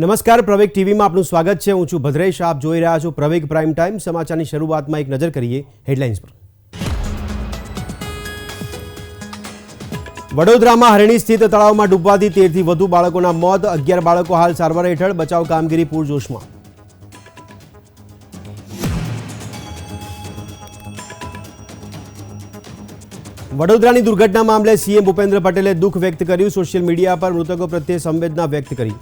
નમસ્કાર, પ્રવેગ ટીવીમાં આપનું સ્વાગત છે. હું છું ભદ્રેશ. આપ જોઈ રહ્યા છો પ્રવેગ પ્રાઇમ ટાઈમ. સમાચારની શરૂઆતમાં એક નજર કરીએ હેડલાઇન્સ પર. વડોદરામાં હરણી સ્થિત તળાવમાં ડૂબવાથી તેરથી વધુ બાળકોના મોત. અગિયાર બાળકો હાલ સારવાર હેઠળ. બચાવ કામગીરી પૂરજોશમાં. વડોદરાની દુર્ઘટના મામલે સીએમ ભૂપેન્દ્ર પટેલે દુઃખ વ્યક્ત કર્યું. સોશિયલ મીડિયા પર મૃતકો પ્રત્યે સંવેદના વ્યક્ત કરી.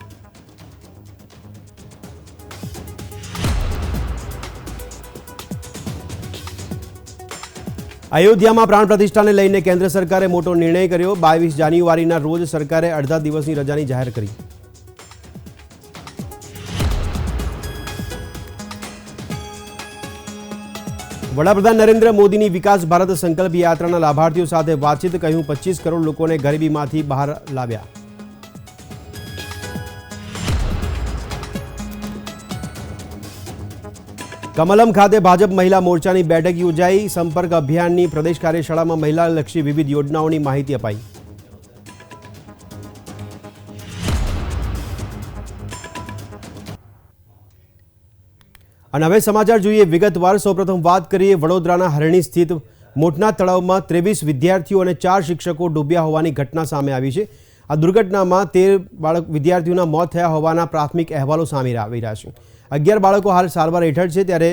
અયોધ્યામાં પ્રાણ પ્રતિષ્ઠાને લઈને કેન્દ્ર સરકારે મોટો નિર્ણય કર્યો. બાવીસ જાન્યુઆરીના રોજ સરકારે અડધા દિવસની રજાની જાહેર કરી. વડાપ્રધાન નરેન્દ્ર મોદીની વિકાસ ભારત સંકલ્પ યાત્રાના લાભાર્થીઓ સાથે વાતચીત કહ્યું, પચીસ કરોડ લોકોને ગરીબીમાંથી બહાર લાવ્યા. કમલમ ખાતે ભાજપ મહિલા મોરચાની બેઠક યોજાઈ. સંપર્ક અભિયાનની પ્રદેશ કાર્યશાળામાં મહિલાલક્ષી વિવિધ યોજનાઓની માહિતી અપાઈ. અને હવે સમાચાર જોઈએ વિગતવાર. સૌપ્રથમ વાત કરીએ વડોદરાના હરણી સ્થિત મોટના તળાવમાં ત્રેવીસ વિદ્યાર્થીઓ અને ચાર શિક્ષકો ડૂબ્યા હોવાની ઘટના સામે આવી છે. આ દુર્ઘટનામાં તેર બાળક વિદ્યાર્થીઓના મોત થયા હોવાના પ્રાથમિક અહેવાલો સામે આવી રહ્યા છે. અગિયાર બાળકો હાલ સારવાર હેઠળ છે ત્યારે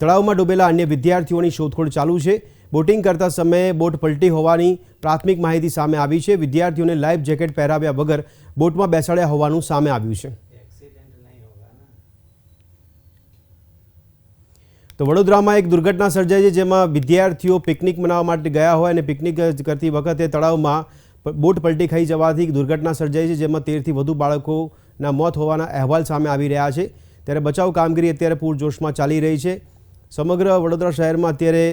તળાવમાં ડૂબેલા અન્ય વિદ્યાર્થીઓની શોધખોળ ચાલુ છે. બોટિંગ કરતા સમયે બોટ પલટી હોવાની પ્રાથમિક માહિતી સામે આવી છે. વિદ્યાર્થીઓને લાઈફ જેકેટ પહેરાવ્યા વગર બોટમાં બેસાડ્યા હોવાનું સામે આવ્યું છે. તો વડોદરામાં એક દુર્ઘટના સર્જાઈ છે જેમાં વિદ્યાર્થીઓ પિકનિક મનાવવા માટે ગયા હોય અને પિકનિક કરતી વખતે તળાવમાં બોટ પલટી ખાઈ જવાથી દુર્ઘટના સર્જાઈ છે જેમાં તેરથી વધુ બાળકોના મોત હોવાના અહેવાલ સામે આવી રહ્યા છે. ત્યારે બચાવ કામગીરી અત્યારે પૂરજોશમાં ચાલી રહી છે. સમગ્ર વડોદરા શહેરમાં અત્યારે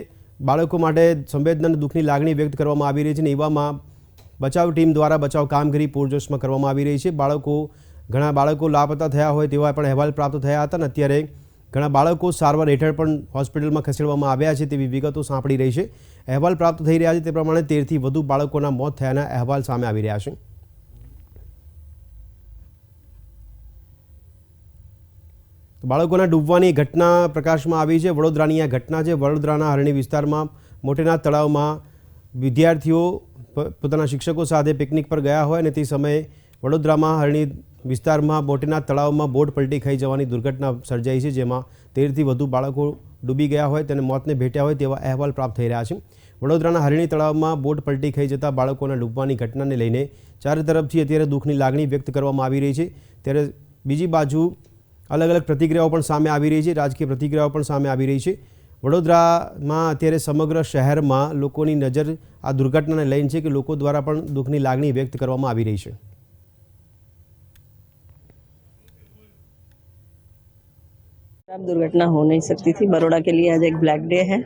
બાળકો માટે સંવેદના અને દુઃખની લાગણી વ્યક્ત કરવામાં આવી રહી છે અને એવામાં બચાવ ટીમ દ્વારા બચાવ કામગીરી પૂરજોશમાં કરવામાં આવી રહી છે. બાળકો, ઘણા બાળકો લાપતા થયા હોય તેવા પણ અહેવાલ પ્રાપ્ત થયા હતા અને અત્યારે ઘણા બાળકો સારવાર હેઠળ પણ હોસ્પિટલમાં ખસેડવામાં આવ્યા છે તેવી વિગતો સાંપડી રહી છે. અહેવાલ પ્રાપ્ત થઈ રહ્યા છે તે પ્રમાણે તેરથી વધુ બાળકોના મોત થયાના અહેવાલ સામે આવી રહ્યા છે. બાળકોના ડૂબવાની ઘટના પ્રકાશમાં આવી છે. વડોદરાની આ ઘટના છે. વડોદરાના હરણી વિસ્તારમાં મોટેના તળાવમાં વિદ્યાર્થીઓ પોતાના શિક્ષકો સાથે પિકનિક પર ગયા હોય અને તે સમયે વડોદરામાં હરણી વિસ્તારમાં મોટેના તળાવમાં બોટ પલટી ખાઈ જવાની દુર્ઘટના સર્જાઈ છે, જેમાં તેરથી વધુ બાળકો ડૂબી ગયા હોય તેને મોતને ભેટ્યા હોય તેવા અહેવાલ પ્રાપ્ત થઈ રહ્યા છે. વડોદરાના હરણી તળાવમાં બોટ પલટી ખાઈ જતા બાળકોના ડૂબવાની ઘટનાને લઈને ચારે તરફથી અત્યારે દુઃખની લાગણી વ્યક્ત કરવામાં આવી રહી છે. ત્યારે બીજી બાજુ અલગ અલગ પ્રતિક્રિયાઓ પણ સામે આવી રહી છે રાજકીય પ્રતિક્રિયાઓ પણ સામે આવી રહી છે વડોદરામાં અત્યારે સમગ્ર શહેરમાં લોકોની નજર આ દુર્ઘટનાને લઈને છે કે લોકો દ્વારા પણ દુઃખની લાગણી વ્યક્ત કરવામાં આવી રહી છે अब दुर्घटना हो नहीं सकती थी बड़ोड़ा के लिए आज एक ब्लैक डे है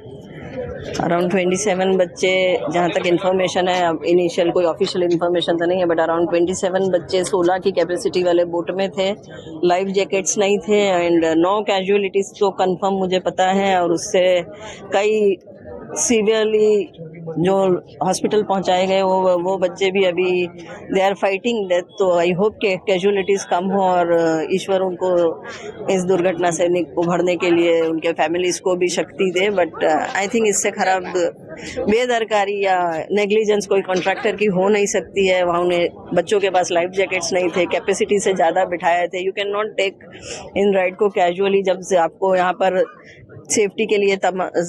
अराउंड 27 बच्चे, जहाँ तक इन्फॉर्मेशन है, अब इनिशियल कोई ऑफिशियल इन्फॉर्मेशन तो नहीं है बट अराउंड 27 बच्चे 16 की कैपेसिटी वाले बोट में थे। लाइफ जैकेट्स नहीं थे एंड नो कैजुअलिटीज तो कंफर्म मुझे पता है, और उससे कई सीवियरली जो हॉस्पिटल पहुँचाए गए, वो वो बच्चे भी अभी दे आर फाइटिंग डेथ तो आई होप के कैजुअलिटीज कम हो और ईश्वर उनको इस दुर्घटना से उभरने के लिए उनके फैमिलीज़ को भी शक्ति दे बट आई थिंक इससे खराब बेदरकारी या नेग्लिजेंस कोई कॉन्ट्रैक्टर की हो नहीं सकती है। वहाँ उन्हें बच्चों के पास लाइफ जैकेट्स नहीं थे कैपेसिटी से ज़्यादा बिठाए थे। You can not take in ride को कैजुअली जब से आपको यहाँ पर सेफ्टी के लिए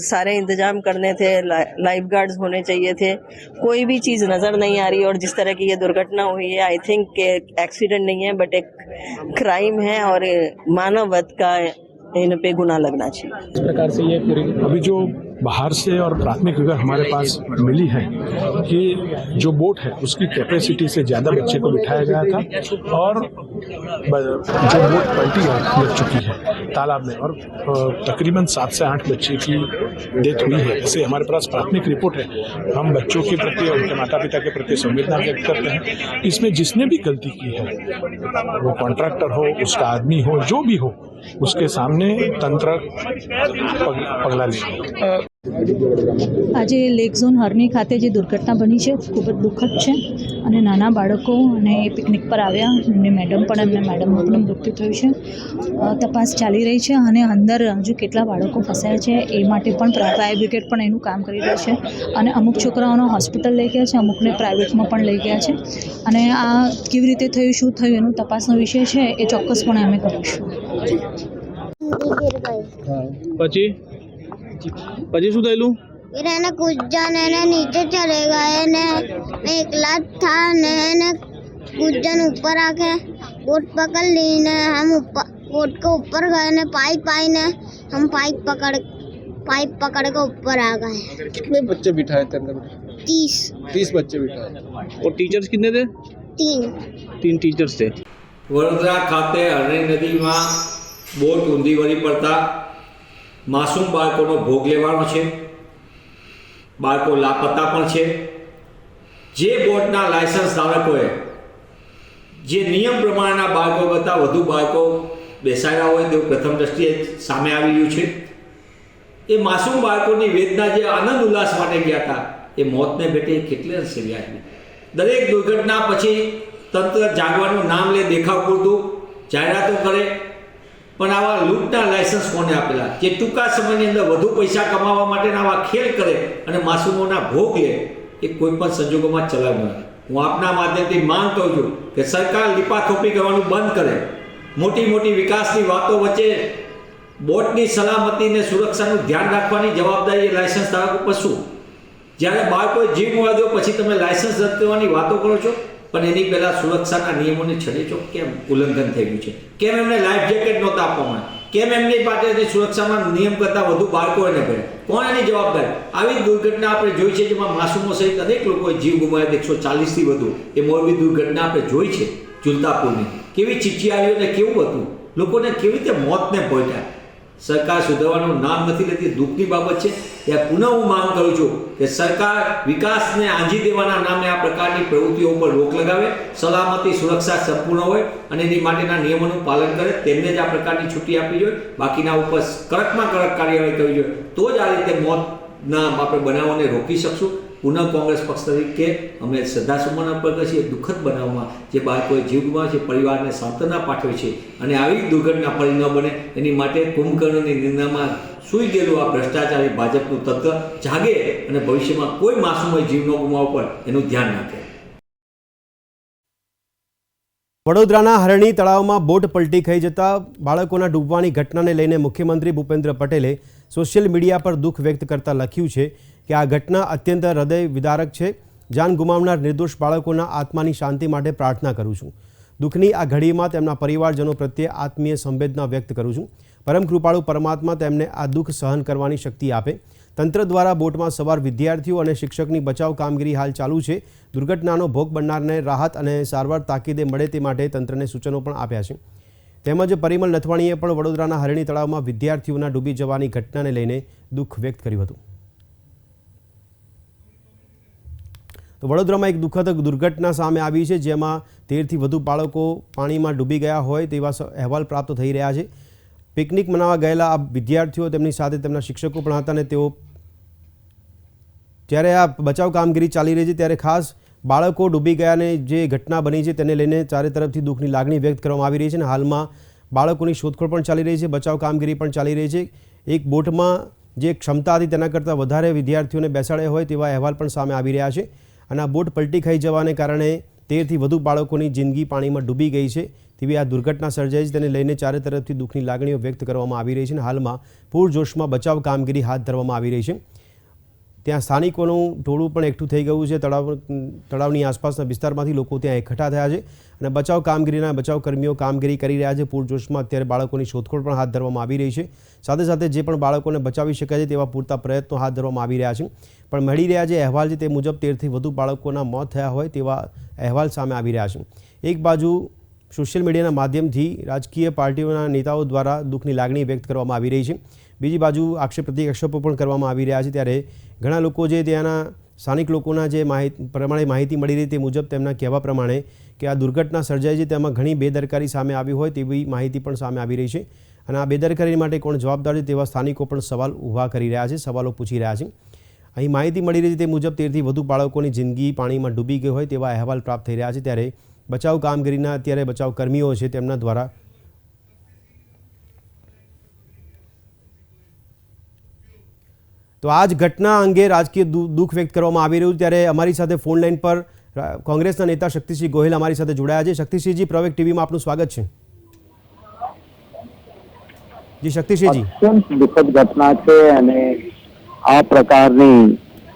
सारे इंतज़ाम करने थे ला, लाइफ गार्ड्स होने चाहिए थे। कोई भी चीज़ नज़र नहीं आ रही और जिस तरह की ये दुर्घटना हुई है आई थिंक के एक्सीडेंट नहीं है बट एक क्राइम है और मानव वध का इन पे गुना लगना चाहिए। इस प्रकार से ये पूरी अभी जो बाहर से और प्राथमिक विवरण हमारे पास मिली है कि जो बोट है, उसकी कैपेसिटी से ज़्यादा बच्चे को बिठाया गया था और जो बोट पलटी लग चुकी है, तालाब में और तकरीबन सात से आठ बच्चे की डेथ हुई है। ऐसे हमारे पास प्राथमिक रिपोर्ट है। हम बच्चों के प्रति और उनके माता पिता के प्रति संवेदना व्यक्त करते हैं। इसमें जिसने भी गलती की है, वो कॉन्ट्रैक्टर हो, उसका आदमी हो, जो भी हो उसके सामने तंत्र पग- पगला ले આજે લેક ઝોન હરની ખાતે જે દુર્ઘટના બની છે ખૂબ જ દુઃખદ છે અને નાના બાળકો અને એ પિકનિક પર આવ્યા એમની મેડમ પણ એમને મેડમનું પણ મૃત્યુ થયું છે અ, તપાસ ચાલી રહી છે અને અંદર હજુ કેટલા બાળકો ફસાયા છે એ માટે પણ ફાયર બ્રિગેડ પણ એનું કામ કરી રહ્યું છે અને અમુક છોકરાઓને હોસ્પિટલ લઈ ગયા છે અમુકને પ્રાઇવેટમાં પણ લઈ ગયા છે અને આ કેવી રીતે થયું શું થયું એનું તપાસનો વિષય છે એ ચોક્કસપણે અમે કરીશું પછી પછી શું થયેલું फिर है ना कुछ जन है ना नीचे चले गए ने मैं एकला था ने है ना कुछ जन ऊपर आके बोट पकड़ ली ने हम ऊपर बोट के ऊपर गए ने पाइप आई ने हम पाइप पकड़ पाइप पकड़ के ऊपर आ गए कितने बच्चे बिठाए थे अंदर तीस तीस बच्चे बिठाए और टीचर्स कितने थे तीन तीन टीचर्स थे વડોદરા ખાતે હરણી નદીમાં બોટ ઊંધી વળી પડતા માસૂમ બાળકોનો ભોગ લેવાનો છે. બાળકો લાપતા પણ છે. જે બોટના લાયસન્સ ધારકોએ, જે નિયમ પ્રમાણેના બાળકો કરતાં વધુ બાળકો બેસાડ્યા હોય તેવું પ્રથમ દ્રષ્ટિએ સામે આવી રહ્યું છે. એ માસૂમ બાળકોની વેદના જે આનંદ ઉલ્લાસ માટે ગયા હતા, એ મોતને ભેટે કેટલે અંશે વ્યાજબી દરેક દુર્ઘટના પછી તંત્ર જાગવાનું નામ લે દેખાવ પૂરતું, જાહેરાતો કરે પણ આવા લૂંટના લાયસન્સ કોને આપેલા? જે ટૂંકા સમયની અંદર વધુ પૈસા કમાવા માટેના આવા ખેલ કરે અને માસૂમોના ભોગ લે, એ કોઈ પણ સંજોગોમાં ચલાવ ન હું આપના માધ્યમથી માંગ કરું છું કે સરકાર લીપાથોપી કરવાનું બંધ કરે. મોટી મોટી વિકાસની વાતો વચ્ચે બોટની સલામતીને સુરક્ષાનું ધ્યાન રાખવાની જવાબદારી લાયસન્સ ધારક ઉપર શું? જ્યારે બાળકોએ જીવ ગુમાવી પછી તમે લાયસન્સ રદ કરવાની વાતો કરો છો? પણ એની પહેલાં સુરક્ષાના નિયમોને છડે છો? કેમ ઉલ્લંઘન થઈ ગયું છે? કેમ એમને લાઈફ જેકેટ નહોતા આપવામાં? કેમ એમની પાસેથી સુરક્ષામાં નિયમ કરતાં વધુ બાળકો એને ભરે કોણ એની જવાબદારી? આવી દુર્ઘટના આપણે જોઈ છે જેમાં માસુમો સહિત અનેક લોકોએ જીવ ગુમાવ્યા એકસો ચાલીસથી વધુ. એ મોરબી દુર્ઘટના આપણે જોઈ છે ઝુલતાપુરની કેવી ચીચિયારીઓ ને કેવું હતું? લોકોને કેવી રીતે મોતને પહોંચ્યા સરકાર સુધારવાનું નામ નથી લેતી, દુઃખની બાબત છે. ત્યાં પુનઃ હું માંગ કરું છું કે સરકાર વિકાસને આંજી દેવાના નામે આ પ્રકારની પ્રવૃત્તિઓ ઉપર રોક લગાવે, સલામતી સુરક્ષા સંપૂર્ણ હોય અને એની માટેના નિયમોનું પાલન કરે, તેમને જ આ પ્રકારની છૂટી આપવી જોઈએ. બાકીના ઉપર કડકમાં કડક કાર્યવાહી કરવી જોઈએ. તો જ આ રીતે મોતના આપણે બનાવોને રોકી શકશું. પુનઃ કોંગ્રેસ પક્ષ તરીકે અમે શ્રદ્ધાસુમન અર્પણ કરીએ દુઃખદ બનાવમાં જે બાળકોએ જીવ ગુમાવ્યો છે, પરિવારને સાંત્વના પાઠવે છે અને આવી દુર્ઘટના ફરી ન બને, એની માટે કુંભકર્ણની નિંદામાં સૂઈ ગયેલું આ ભ્રષ્ટાચારી ભાજપનું તત્વ જાગે અને ભવિષ્યમાં કોઈ માસુમય જીવનો ગુમાવ પણ એનું ધ્યાન રાખે વડોદરાના હરણી તળાવમાં બોટ પલટી ખાઈ જતા બાળકોના ડૂબવાની ઘટનાને લઈને મુખ્યમંત્રી ભૂપેન્દ્ર પટેલે સોશિયલ મીડિયા પર દુઃખ વ્યક્ત કરતા લખ્યું છે કે આ ઘટના અત્યંત હૃદય વિદારક છે. જાન ગુમાવનાર નિર્દોષ બાળકોના આત્માની શાંતિ માટે પ્રાર્થના કરું છું. દુઃખની આ ઘડીમાં તેમના પરિવારજનો પ્રત્યે આત્મીય સંવેદના વ્યક્ત કરું છું. પરમ કૃપાળુ પરમાત્મા તેમને આ દુઃખ સહન કરવાની શક્તિ આપે. તંત્ર દ્વારા બોટમાં સવાર વિદ્યાર્થીઓ અને શિક્ષકની બચાવ કામગીરી હાલ ચાલુ છે. દુર્ઘટનાનો ભોગ બનનારને રાહત અને સારવાર તાકીદે મળે તે માટે તંત્રને સૂચનો પણ આપ્યા છે. તેમજ પરિમલ નથવાણીએ પણ વડોદરાના હરણી તળાવમાં વિદ્યાર્થીઓના ડૂબી જવાની ઘટનાને લઈને દુઃખ વ્યક્ત કર્યું હતું. વડોદરામાં એક દુઃખદ દુર્ઘટના સામે આવી છે, જેમાં તેરથી વધુ બાળકો પાણીમાં ડૂબી ગયા હોય તેવા અહેવાલ પ્રાપ્ત થઈ રહ્યા છે. પિકનિક મનાવવા ગયેલા આ વિદ્યાર્થીઓ તેમની સાથે તેમના શિક્ષકો પણ હતા અને તેઓ જ્યારે આ બચાવ કામગીરી ચાલી રહી છે, ત્યારે ખાસ બાળકો ડૂબી ગયાને જે ઘટના બની છે, તેને લઈને ચારે તરફથી દુઃખની લાગણી વ્યક્ત કરવામાં આવી રહી છે અને હાલમાં બાળકોની શોધખોળ પણ ચાલી રહી છે, બચાવ કામગીરી પણ ચાલી રહી છે. એક બોટમાં જે ક્ષમતા હતી તેના કરતાં વધારે વિદ્યાર્થીઓને બેસાડ્યા હોય તેવા અહેવાલ પણ સામે આવી રહ્યા છે. અને આ બોટ પલટી ખાઈ જવાને કારણે તેરથી વધુ બાળકોની જિંદગી પાણીમાં ડૂબી ગઈ છે. તેવી આ દુર્ઘટના સર્જાઈ છે. તેને લઈને ચારે તરફથી દુઃખની લાગણીઓ વ્યક્ત કરવામાં આવી રહી છે અને હાલમાં પૂરજોશમાં બચાવ કામગીરી હાથ ધરવામાં આવી રહી છે. ત્યાં સ્થાનિકોનું ટોળું પણ એકઠું થઈ ગયું છે. તળાવ, તળાવની આસપાસના વિસ્તારમાંથી લોકો ત્યાં એકઠા થયા છે અને બચાવ કામગીરીના બચાવ કર્મીઓ કામગીરી કરી રહ્યા છે. પૂરજોશમાં અત્યારે બાળકોની શોધખોળ પણ હાથ ધરવામાં આવી રહી છે. સાથે સાથે જે પણ બાળકોને બચાવી શકાય છે તેવા પૂરતા પ્રયત્નો હાથ ધરવામાં આવી રહ્યા છે. પણ મળી રહ્યા જે અહેવાલ છે તે મુજબ તેરથી વધુ બાળકોના મોત થયા હોય તેવા અહેવાલ સામે આવી રહ્યા છે. એક બાજુ સોશિયલ મીડિયાના માધ્યમથી રાજકીય પાર્ટીઓના નેતાઓ દ્વારા દુઃખની લાગણી વ્યક્ત કરવામાં આવી રહી છે. બીજી બાજુ આક્ષેપ પ્રતિક્ષેપો પણ કરવામાં આવી રહ્યા છે. ત્યારે ઘણા લોકો જે ત્યાંના સ્થાનિક લોકોના જે માહિતી, પ્રમાણે માહિતી મળી રહી તે મુજબ તેમના કહેવા પ્રમાણે કે આ દુર્ઘટના સર્જાઈ છે, તેમાં ઘણી બેદરકારી સામે આવી હોય તેવી માહિતી પણ સામે આવી રહી છે. અને આ બેદરકારી માટે કોણ જવાબદાર છે તેવા સ્થાનિકો પણ સવાલ ઊભા કરી રહ્યા છે, સવાલો પૂછી રહ્યા છે. અહીં માહિતી મળી રહી છે તે મુજબ તેરથી વધુ બાળકોની જિંદગી પાણીમાં ડૂબી ગઈ હોય તેવા અહેવાલ પ્રાપ્ત થઈ રહ્યા છે. ત્યારે બચાવ કામગીરીના અત્યારે બચાવ કર્મીઓ છે તેમના દ્વારા તો આ જ ઘટના અંગે રાજકીય દુઃખ વ્યક્ત કરવામાં આવી રહ્યું ત્યારે અમારી સાથે ફોન લાઈન પર કોંગ્રેસના નેતા શક્તિસિંહ ગોહિલ અમારી સાથે જોડાયા છે. શક્તિસિંહજી પ્રવેક ટીવીમાં આપનું સ્વાગત છે. જી, શક્તિસિંહજી. અત્યંત દુઃખદ ઘટના છે અને આ પ્રકારની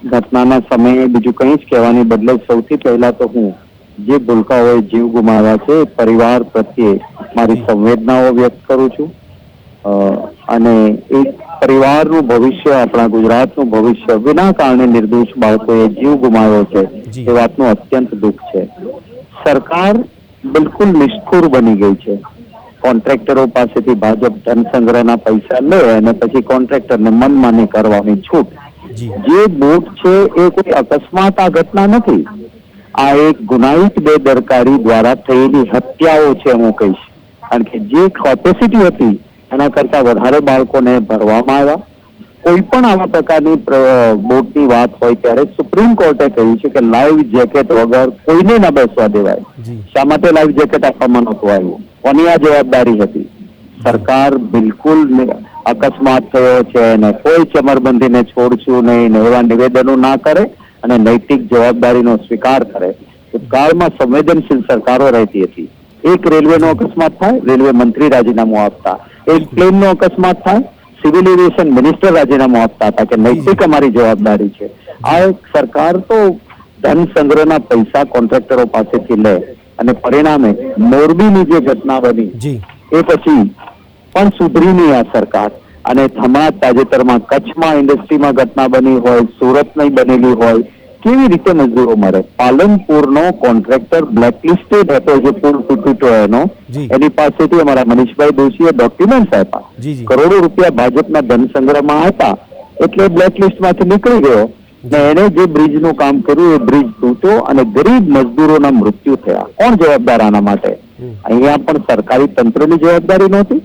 ઘટનાના સમયે બીજું કંઈ જ કહેવાની બદલે સૌથી પહેલા તો હું જે ભૂલકાઓએ જીવ ગુમાવ્યા છે પરિવાર પ્રત્યે મારી સંવેદનાઓ વ્યક્ત કરું છું. અને એક પરિવારનું ભવિષ્ય આપણા ગુજરાતનું ભવિષ્ય વિના કારણે નિર્દોષ બાળકોએ જીવ ગુમાવ્યો છે. એ વાતનું અત્યંત દુઃખ છે. સરકાર બિલકુલ નિષ્ઠુર બની ગઈ છે. કોન્ટ્રાક્ટરો પાસેથી ભાજપ ધન સંગ્રહના પૈસા લે અને પછી કોન્ટ્રાક્ટરને મનમાની કરવાની છૂટ. જે. બોટ છે એ કોઈ અકસ્માત આ ઘટના નથી. આ એક ગુનાહિત બેદરકારી દ્વારા થયેલી હત્યાઓ છે હું કહીશ. કારણ કે જે કેપેસિટી હતી એના કરતા વધારે બાળકોને ભરવામાં આવ્યા. કોઈ પણ આવા પ્રકારની બોટની વાત હોય ત્યારે સુપ્રીમ કોર્ટે કહ્યું છે કે લાઈવ જેકેટ વગર કોઈને ન બેસવા દેવાય. શા માટે લાઈવ જેકેટ આપવામાં નહોતું આવ્યું? કોની આ જવાબદારી હતી? સરકાર બિલકુલ અકસ્માત થયો છે અને કોઈ ચમરબંધીને છોડશું નહીં ને એવા નિવેદનો ના કરે અને નૈતિક જવાબદારીનો સ્વીકાર કરે. ભૂતકાળમાં સંવેદનશીલ સરકારો રહેતી હતી. એક રેલવેનો અકસ્માત થાય રેલવે મંત્રી રાજીનામું આપતા. એક પ્લેનનો અકસ્માત થાય સિવિલ એવિએશન મિનિસ્ટર રાજીનામું આપતા હતા કે નૈતિક અમારી જવાબદારી છે. આ એક સરકાર તો ધન સંગ્રહના પૈસા કોન્ટ્રાક્ટરો પાસેથી લે અને પરિણામે મોરબીની જે ઘટના બની એ પછી પણ સુધરી નહીં આ સરકાર. અને હમણાં તાજેતરમાં કચ્છમાં ઇન્ડસ્ટ્રીમાં ઘટના બની હોય સુરત નહીં બનેલી હોય કેવી રીતે મજદૂરો મરે પાલનપુરનો કોન્ટ્રાક્ટર બ્લેકલિસ્ટેડ હતો જે પુલ તૂટ્યો એનો. એની પાસેથી અમારા મનીષભાઈ દોશીએ ડોક્યુમેન્ટ આપ્યા. કરોડો રૂપિયા ભાજપના ધન સંગ્રહમાં હતા. એટલે બ્લેકલિસ્ટમાંથી નીકળી ગયો. ને એને જે બ્રિજનું કામ કર્યું એ બ્રિજ તૂટ્યો અને ગરીબ મજદૂરોના મૃત્યુ થયા. કોણ જવાબદાર આના માટે. અહીંયા પણ સરકારી તંત્રની જવાબદારી નહોતી.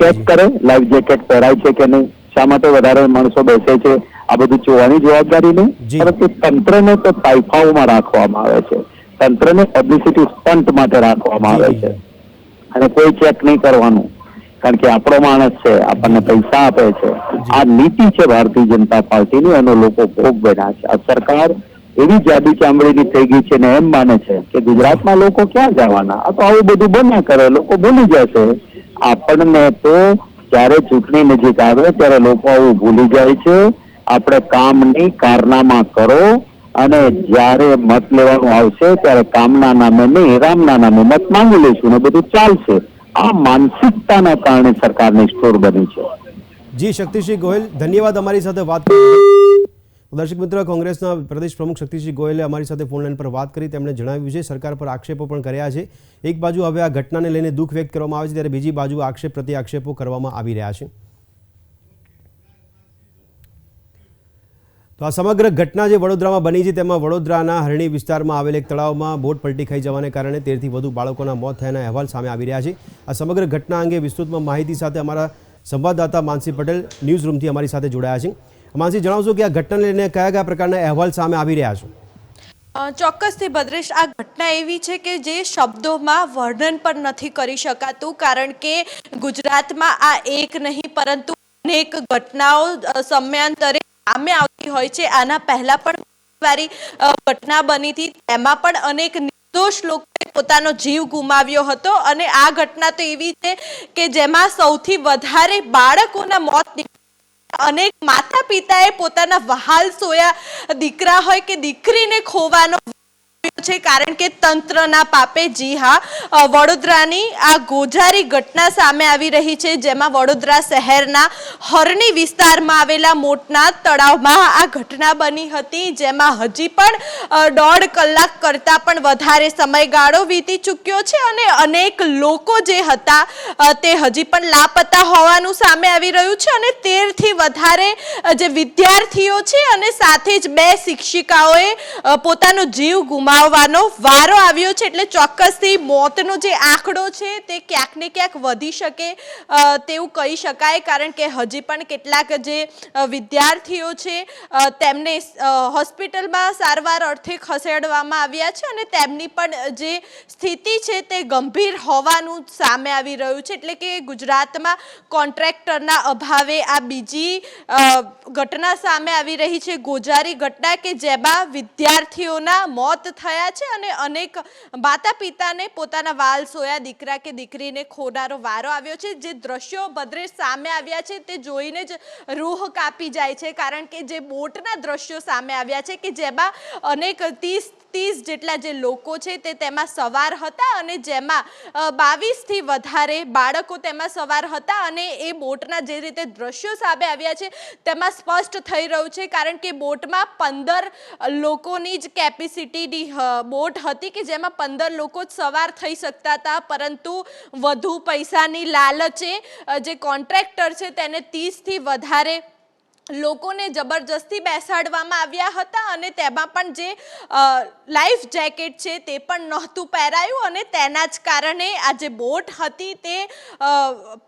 ચેક કરે લાઈફ જેકેટ પહેરાય છે કે નહીં? શા માટે વધારે માણસો બેસે છે. આ બધું જોવાની જવાબદારી નહીં પરંતુ તંત્રને તો તાઇફાઓમાં રાખવામાં આવે છે. તંત્રને પબ્લિસિટી સ્ટન્ટ માટે રાખવામાં આવે છે. અને કોઈ ચેક નહીં કરવાનું. કારણ કે આપણો માણસ છે આપણને પૈસા આપે છે. આ નીતિ છે ભારતીય જનતા પાર્ટીની એનો લોકો ભોગ બન્યા છે. આ સરકાર એવી જાદુ ચામડીની થઈ ગઈ છે ને એમ માને છે કે ગુજરાતમાં લોકો ક્યાં જવાના? આ તો આવું બધું બન્યા કરે લોકો ભૂલી જશે. આપણને તો જ્યારે ચૂંટણી નજીક આવે ત્યારે લોકો આવું ભૂલી જાય છે. આપણે કામ નહીં, કારનામા કરો. અને જ્યારે મત લેવાનું આવશે, ત્યારે કામના નામે નહીં, રામના નામે મત માંગી લઈશું ને બધું ચાલશે. આ માનસિકતાના કારણે સરકાર નિષ્ઠુર બની છે. જી, શક્તિસિંહ ગોહિલ, ધન્યવાદ અમારી સાથે વાત દર્શક મિત્ર, કોંગ્રેસના પ્રદેશ પ્રમુખ શક્તિસિંહ ગોયલે અમારી સાથે ફોન લાઈન પર વાત કરી, તેમણે જણાવ્યું છે, સરકાર પર આક્ષેપો પણ કર્યા છે. એક બાજુ હવે આ ઘટનાને લઈને દુઃખ વ્યક્ત કરવામાં આવે છે, ત્યારે બીજી બાજુ આક્ષેપ પ્રતિ આક્ષેપો કરવામાં આવી રહ્યા છે. તો આ સમગ્ર ઘટના જે વડોદરામાં બની છે, તેમાં વડોદરાના હરણી વિસ્તારમાં આવેલ એક તળાવમાં બોટ પલટી ખાઈ જવાને કારણે તેરથી વધુ બાળકોના મોત થયાના અહેવાલ સામે આવી રહ્યા છે. આ સમગ્ર ઘટના અંગે વિસ્તૃતમાં માહિતી સાથે અમારા સંવાદદાતા માનસી પટેલ ન્યૂઝ રૂમથી અમારી સાથે જોડાયા છે. માનસી, જણાવશો કે આ ઘટનાને લઈને કયા કયા પ્રકારના અહેવાલ સામે આવી રહ્યા છે? ચોક્કસથી ભદ્રેશ, આ ઘટના એવી છે કે જે શબ્દોમાં વર્ણન પણ નથી કરી શકાતું, કારણ કે ગુજરાતમાં આ એક નહીં, પરંતુ અનેક ઘટનાઓ સમયાંતરે સામે આવતી હોય છે. આના પહેલા પણ વારી ઘટના બની હતી. તેમાં પણ અનેક નિર્દોષ લોકોએ પોતાનો જીવ ગુમાવ્યો હતો. અને આ ઘટના તો એવી છે કે જેમાં સૌથી વધારે બાળકોના મોત અનેક માતા પિતાએ પોતાના વહાલ સોયા દીકરા હોય કે દીકરીને ખોવાનો કારણ કે તંત્રના પાપે જી હા વડોદરાની આ ગોજારી ઘટના સામે આવી રહી છે, જેમાં વડોદરા શહેરના હરણી વિસ્તારમાં આવેલા મોટના તળાવમાં આ ઘટના બની હતી, જેમાં હજી પણ દોઢ કલાક કરતાં પણ વધારે સમયગાળો વીતી ચૂક્યો છે અને અનેક લોકો જે હતા તે હજી પણ લાપતા હોવાનું સામે આવી રહ્યું છે અને તેરથી વધારે જે વિદ્યાર્થીઓ છે અને સાથે જ બે શિક્ષિકાઓએ પોતાનો જીવ ગુમાવ્યો ગુમાવવાનો વારો આવ્યો છે એટલે ચોક્કસથી મોતનો જે આંકડો છે તે ક્યાંક ને ક્યાંક વધી શકે તેવું કહી શકાય. કારણ કે હજી પણ કેટલાક જે વિદ્યાર્થીઓ છે તેમને હોસ્પિટલમાં સારવાર અર્થે ખસેડવામાં આવ્યા છે અને તેમની પણ જે સ્થિતિ છે તે ગંભીર હોવાનું સામે આવી રહ્યું છે. એટલે કે ગુજરાતમાં કોન્ટ્રાક્ટરના અભાવે આ બીજી ઘટના સામે આવી રહી છે. ગોજારી ઘટના કે જેમાં વિદ્યાર્થીઓના મોત થયા છે અને અનેક માતા પિતાને પોતાના વાલ સોયા, દીકરા કે દીકરીને ખોનારો વારો આવ્યો છે. જે દ્રશ્યો ભદ્રેશ સામે આવ્યા છે તે જોઈને જ રૂહ કાપી જાય છે. કારણ કે જે બોટના દ્રશ્યો સામે આવ્યા છે કે જેમાં અનેક ત્રીસ ત્રીસ જેટલા જે લોકો છે તે તેમાં સવાર હતા અને જેમાં બાવીસથી વધારે બાળકો તેમાં સવાર હતા અને એ બોટના જે રીતે દ્રશ્યો સામે આવ્યા છે તેમાં સ્પષ્ટ થઈ રહ્યું છે કારણ કે બોટમાં પંદર લોકોની જ કેપેસિટીની બોટ હતી કે જેમાં પંદર લોકો જ સવાર થઈ શકતા હતા. પરંતુ વધુ પૈસાની લાલચે જે કોન્ટ્રાક્ટર છે તેને ત્રીસથી વધારે લોકોને જબરજસ્તી બેસાડવામાં આવ્યા હતા અને તેમાં પણ જે લાઈફ જેકેટ છે તે પણ નહોતું પહેરાયું અને તેના જ કારણે આ જે બોટ હતી તે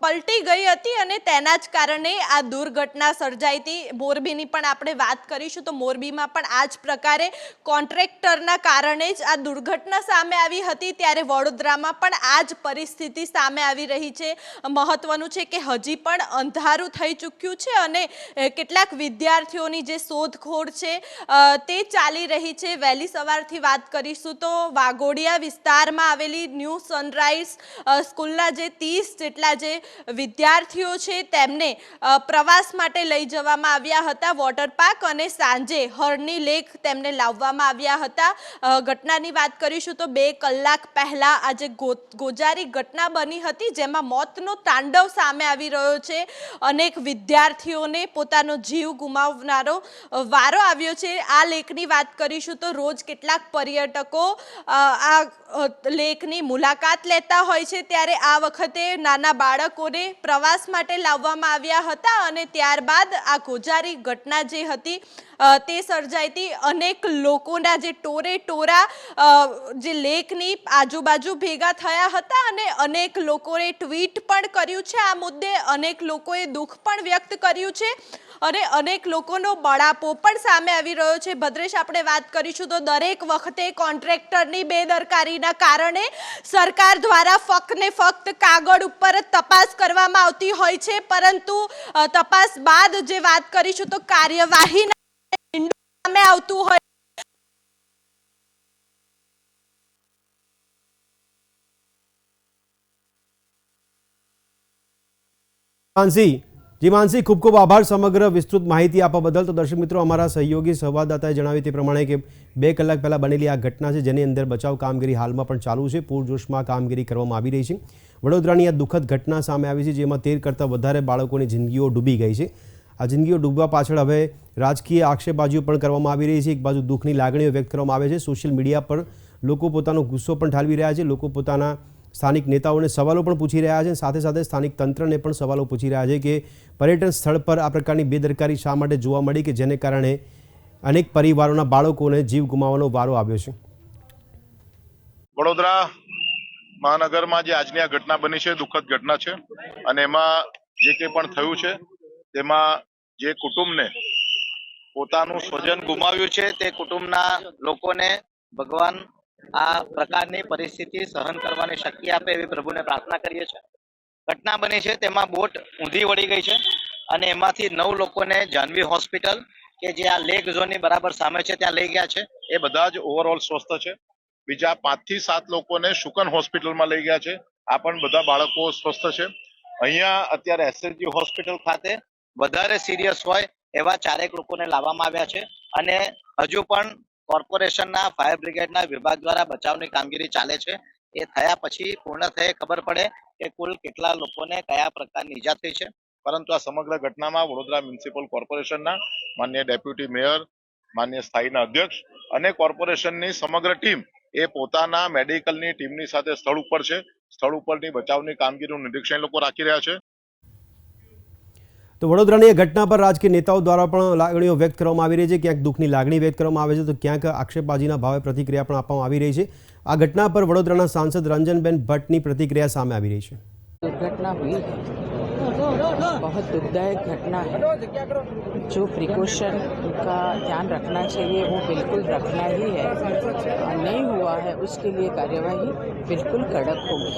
પલટી ગઈ હતી અને તેના જ કારણે આ દુર્ઘટના સર્જાઈ હતી. મોરબીની પણ આપણે વાત કરીશું તો મોરબીમાં પણ આ જ પ્રકારે કોન્ટ્રેક્ટરના કારણે જ આ દુર્ઘટના સામે આવી હતી. ત્યારે વડોદરામાં પણ આ જ પરિસ્થિતિ સામે આવી રહી છે. મહત્વનું છે કે હજી પણ અંધારું થઈ ચૂક્યું છે અને અ, કેટલાક વિદ્યાર્થીઓની જે શોધખોળ છે તે ચાલી રહી છે. વહેલી સવારથી વાત કરીશું તો વાઘોડિયા વિસ્તારમાં આવેલી ન્યૂ સનરાઈઝ સ્કૂલના જે ત્રીસ જેટલા જે વિદ્યાર્થીઓ છે, તેમને પ્રવાસ માટે લઈ જવામાં આવ્યા હતા. વોટર પાર્ક અને સાંજે હરની લેક તેમને લાવવામાં આવ્યા હતા. ઘટનાની વાત કરીશું તો બે કલાક પહેલાં આજે ગોજારી ઘટના બની હતી, જેમાં મોતનો તાંડવ સામે આવી રહ્યો છે. અનેક વિદ્યાર્થીઓને પોતાનો જીવ ગુમાવનારો વારો આવ્યો છે. આ લેકની વાત કરીશું તો રોજ કેટલાક પર્યટકો આ લેખની મુલાકાત લેતા હોય છે. ત્યારે આ વખતે નાના બાળકોને પ્રવાસ માટે લાવવામાં આવ્યા હતા અને ત્યારબાદ આ ગોજારી ઘટના જે હતી તે સર્જાઈ હતી. અનેક લોકોના જે ટોરે ટોરા જે લેકની આજુબાજુ ભેગા થયા હતા અને અનેક લોકોએ ટ્વીટ પણ કર્યું છે આ મુદ્દે. અનેક લોકોએ દુઃખ પણ વ્યક્ત કર્યું છે. અને અનેક લોકોનો બળાપો પણ સામે આવી રહ્યો છે. ભદ્રેશ, આપણે વાત કરીશું તો દરેક વખતે કોન્ટ્રાક્ટરની બેદરકારીના કારણે સરકાર દ્વારા ફક્ત ને ફક્ત કાગળ ઉપર જ તપાસ કરવામાં આવતી હોય છે. પરંતુ તપાસ બાદ જે વાત કરીશું તો કાર્યવાહી સામે આવતું હોય માનસી જી માનસી, ખૂબ ખૂબ આભાર. સમગ્ર વિસ્તૃત માહિતી આપવા બદલ તો દર્શક મિત્રો, અમારા સહયોગી સંવાદદાતાએ જણાવ્યું તે પ્રમાણે કે બે કલાક પહેલાં બનેલી આ ઘટના છે, જેની અંદર બચાવ કામગીરી હાલમાં પણ ચાલુ છે. પૂરજોશમાં કામગીરી કરવામાં આવી રહી છે. વડોદરાની આ દુઃખદ ઘટના સામે આવી છે, જેમાં તેર કરતાં વધારે બાળકોની જિંદગીઓ ડૂબી ગઈ છે. આ જિંદગીઓ ડૂબવા પાછળ હવે રાજકીય આક્ષેપબાજીઓ પણ કરવામાં આવી રહી છે. એક બાજુ દુઃખની લાગણીઓ વ્યક્ત કરવામાં આવે છે. સોશિયલ મીડિયા પર લોકો પોતાનો ગુસ્સો પણ ઠાલવી રહ્યા છે. લોકો પોતાના સ્થાનિક નેતાઓને સવાલો પણ પૂછી રહ્યા છે. સાથે સાથે સ્થાનિક તંત્રને પણ સવાલો પૂછી રહ્યા છે કે પર્યટન સ્થળ પર આ પ્રકારની બેદરકારી શા માટે જોવા મળી કે જેને કારણે અનેક પરિવારોના બાળકોને જીવ ગુમાવવાનો વારો આવ્યો છે? વડોદરા મહાનગરમાં જે આજની આ ઘટના બની છે, દુઃખદ ઘટના છે અને એમાં જે કંઈ પણ થયું છે, તેમાં જે કુટુંબને પોતાનું સ્વજન ગુમાવ્યું છે, તે કુટુંબના લોકોને ભગવાન આ પ્રકારની પરિસ્થિતિ સહન કરવાની શક્તિ આપે એવી પ્રભુને પ્રાર્થના કરીએ છીએ. ઘટના બની છે, તેમાં બોટ ઊંધી વળી ગઈ છે અને એમાંથી નવ લોકોને જાનવી હોસ્પિટલ કે જે આ લેક ઝોનની બરાબર સામે છે, ત્યાં લઈ ગયા છે. એ બધા જ ઓવરઓલ સ્વસ્થ છે. બીજા પાંચથી સાત લોકોને શુકન હોસ્પિટલમાં લઈ ગયા છે. આ પણ બધા બાળકો સ્વસ્થ છે. અહીંયા અત્યારે એસએસજી હોસ્પિટલ ખાતે વધારે સિરિયસ હોય એવા ચારેક લોકોને લાવવામાં આવ્યા છે અને હજુ પણ કોર્પોરેશનના, ફાયર બ્રિગેડના વિભાગ દ્વારા બચાવની કામગીરી ચાલે છે. એ થયા પછી પૂર્ણ થયે ખબર પડે કે કુલ કેટલા લોકોને કયા પ્રકારની ઈજા થઈ છે. પરંતુ આ સમગ્ર ઘટનામાં વડોદરા મ્યુનિસિપલ કોર્પોરેશનના માન્ય ડેપ્યુટી મેયર, માન્ય સ્થાયીના અધ્યક્ષ અને કોર્પોરેશનની સમગ્ર ટીમ એ પોતાના મેડિકલની ટીમની સાથે સ્થળ ઉપર છે. સ્થળ ઉપરની બચાવની કામગીરીનું નિરીક્ષણ લોકો રાખી રહ્યા છે. તો વડોદરાની આ ઘટના પર રાજકીય નેતાઓ દ્વારા પણ લાગણીઓ વ્યક્ત કરવામાં આવી રહી છે ક્યાંક દુઃખની લાગણી વ્યક્ત કરવામાં આવે છે તો ક્યાંક આક્ષેપબાજીના ભાવે પ્રતિક્રિયા પણ આપવામાં આવી રહી છે આ ઘટના પર વડોદરાના સાંસદ રંજનબેન ભટ્ટની પ્રતિક્રિયા સામે આવી રહી છે दुर्घटना हुई है बहुत दुखदायक घटना है जो प्रिकॉशन का ध्यान रखना चाहिए वो बिल्कुल रखना ही है और नहीं हुआ है उसके लिए कार्यवाही बिल्कुल कड़क होगी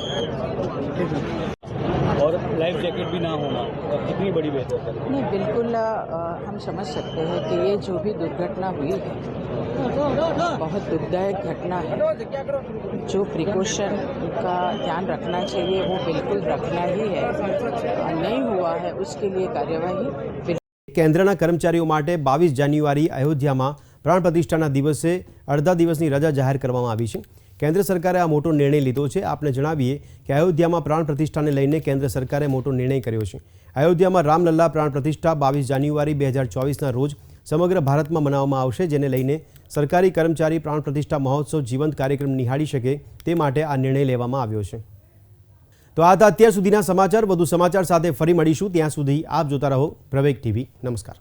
और लाइफ जैकेट भी ना होना और कितनी बड़ी बेहतर नहीं बिल्कुल अ, हम समझ सकते हैं कि ये जो भी दुर्घटना हुई है बहुत दुखदायक घटना है जो प्रिकॉशन का ध्यान रखना चाहिए वो बिल्कुल रखना ही है और नहीं हुआ है उसके लिए कार्यवाही बिल्कुल કેન્દ્રના કર્મચારીઓ માટે બાવીસ જાન્યુઆરી અયોધ્યામાં પ્રાણ પ્રતિષ્ઠાના દિવસે અડધા દિવસની રજા જાહેર કરવામાં આવી છે કેન્દ્ર સરકારે આ મોટો નિર્ણય લીધો છે. આપને જણાવીએ કે અયોધ્યામાં પ્રાણ પ્રતિષ્ઠાને લઈને કેન્દ્ર સરકારે મોટો નિર્ણય કર્યો છે. અયોધ્યામાં રામલલ્લા પ્રાણ પ્રતિષ્ઠા બાવીસ જાન્યુઆરી બે હજાર ચોવીસના રોજ સમગ્ર ભારતમાં મનાવવામાં આવશે, જેને લઈને સરકારી કર્મચારી પ્રાણ પ્રતિષ્ઠા મહોત્સવ જીવંત કાર્યક્રમ નિહાળી શકે તે માટે આ નિર્ણય લેવામાં આવ્યો છે. તો આ હતા અત્યાર સુધીના સમાચાર. વધુ સમાચાર સાથે ફરી મળીશું. ત્યાં સુધી આપ જોતા રહો પ્રવેગ ટીવી. નમસ્કાર.